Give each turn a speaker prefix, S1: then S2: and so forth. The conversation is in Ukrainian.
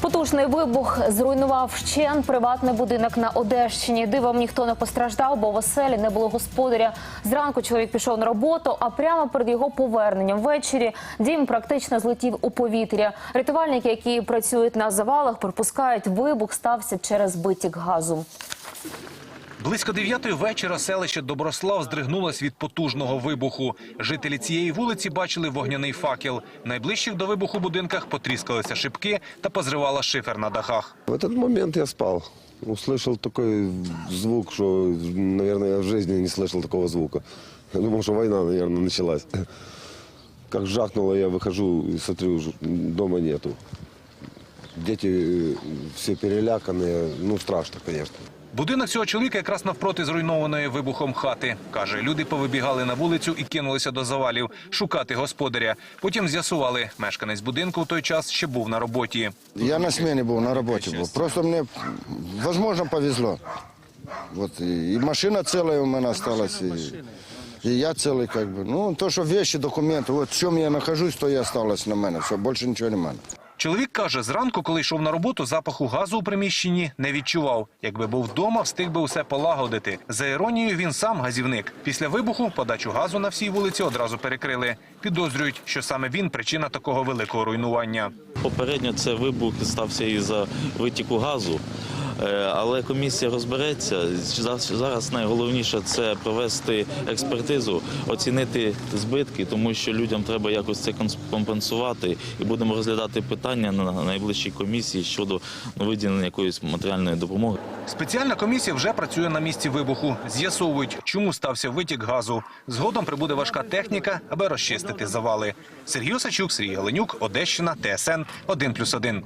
S1: Потужний вибух зруйнував вщен приватний будинок на Одещині. Дивом ніхто не постраждав, бо в оселі не було господаря. Зранку чоловік пішов на роботу, а прямо перед його поверненням ввечері дім практично злетів у повітря. Рятувальники, які працюють на завалах, припускають, вибух стався через битік газу.
S2: Близько дев'ятої вечора селище Доброслав здригнулось від потужного вибуху. Жителі цієї вулиці бачили вогняний факел. В найближчих до вибуху будинках потріскалися шибки та позривала шифер на дахах.
S3: В этот момент я спал. Услышал такой звук, что, наверное, я в жизни не слышал такого звука. Я думал, что война, наверное, началась. Как жахнуло, я выхожу и смотрю, ж- дома нету. Дети э, все переляканные. Ну, страшно, конечно.
S2: Будинок цього чоловіка якраз навпроти зруйнованої вибухом хати. Каже, люди повибігали на вулицю і кинулися до завалів шукати господаря. Потім з'ясували, мешканець будинку в той час ще був на роботі.
S4: Я на смене был, на работе был. Просто мне, возможно, повезло. Вот, и, и машина целая у меня осталась, и, и я целый как бы. Ну, то, что вещи, документы, вот в чем я нахожусь, то и осталось на мене. Все, больше ничего не мене.
S2: Чоловік каже, зранку, коли йшов на роботу, запаху газу у приміщенні не відчував. Якби був вдома, встиг би усе полагодити. За іронією, він сам газівник. Після вибуху подачу газу на всій вулиці одразу перекрили. Підозрюють, що саме він причина такого великого руйнування.
S5: Попередньо це вибух стався із-за витіку газу, але комісія розбереться. Зараз найголовніше це провести експертизу, оцінити збитки, тому що людям треба якось це компенсувати. І будемо розглядати питання на найближчій комісії щодо виділення якоїсь матеріальної допомоги.
S2: Спеціальна комісія вже працює на місці вибуху. З'ясовують, чому стався витік газу. Згодом прибуде важка техніка, аби розчистити завали. Сергій Осачук, Сергій Оленюк, Одещина, ТСН 1+,1.